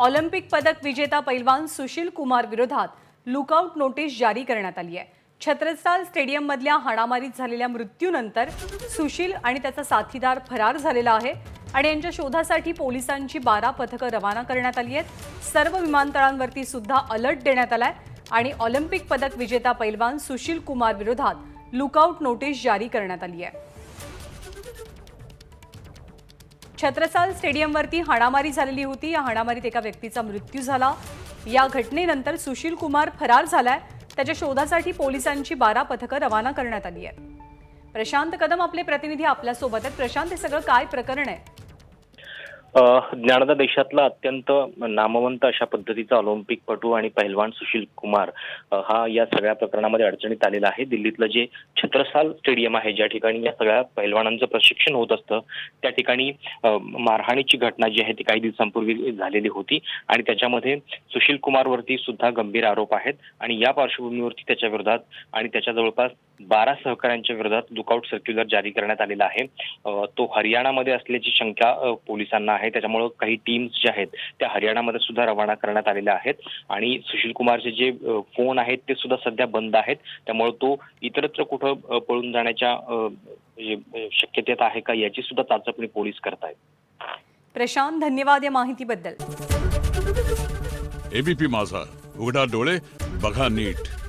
Olympic पदक विजेता पैलवान सुशील कुमार विरोधात लुकआउट नोटीस जारी करण्यात आली आहे. छत्रसाल स्टेडियममधल्या हाणामारीत झालेल्या मृत्यूनंतर सुशील आणि त्याचा साथीदार फरार झालेला आहे आणि यांच्या शोधासाठी पोलिसांची बारा पथकं रवाना करण्यात आली आहेत. सर्व विमानतळांवरती सुद्धा अलर्ट देण्यात आलाय आणि ऑलिम्पिक पदक विजेता पैलवान सुशील कुमार विरोधात लुकआउट नोटीस जारी करण्यात आली आहे. छत्रसाल स्टेडियमवरती हाणामारी झालेली होती. या हाणामारीत एका व्यक्तीचा मृत्यू झाला. या घटनेनंतर सुशील कुमार फरार झालाय. त्याच्या शोधासाठी पोलिसांची बारा पथकं रवाना करण्यात आली आहेत. प्रशांत कदम आपले प्रतिनिधी आपल्यासोबत आहेत. प्रशांत हे सगळं काय प्रकरण आहे? ज्ञानदा देशातला अत्यंत नामवंत अशा पद्धतीचा ऑलिम्पिकपटू आणि पहिलवान सुशील कुमार हा या सगळ्या प्रकरणामध्ये अडचणीत आलेला आहे. दिल्लीतलं जे छत्रसाल स्टेडियम आहे ज्या ठिकाणी या सगळ्या पहिलवानांचं प्रशिक्षण होत असतं त्या ठिकाणी मारहाणीची घटना जी आहे ती काही दिवसांपूर्वी झालेली होती आणि त्याच्यामध्ये सुशील कुमारवरती सुद्धा गंभीर आरोप आहेत आणि या पार्श्वभूमीवरती त्याच्या विरोधात आणि त्याच्या जवळपास बारा सहकाऱ्यांच्या विरोधात लुकआउट सर्क्युलर जारी करण्यात आलेला आहे. तो हरियाणामध्ये असल्याची शंका पोलिसांना आहे. त्याच्यामुळं काही टीम्स ज्या आहेत त्या हरियाणामध्ये सुद्धा रवाना करण्यात आलेल्या आहेत. आणि सुशील कुमारचे जे फोन आहेत ते सुद्धा सध्या बंद आहेत. त्यामुळे तो इतरत्र कुठं पळून जाण्याच्या म्हणजे, अ, शक्यता आहे का याची सुद्धा चाचपणी पोलीस करतायत. प्रशांत धन्यवाद या माहितीबद्दल. एबीपी माझा. उघडा डोळे बघा नीट.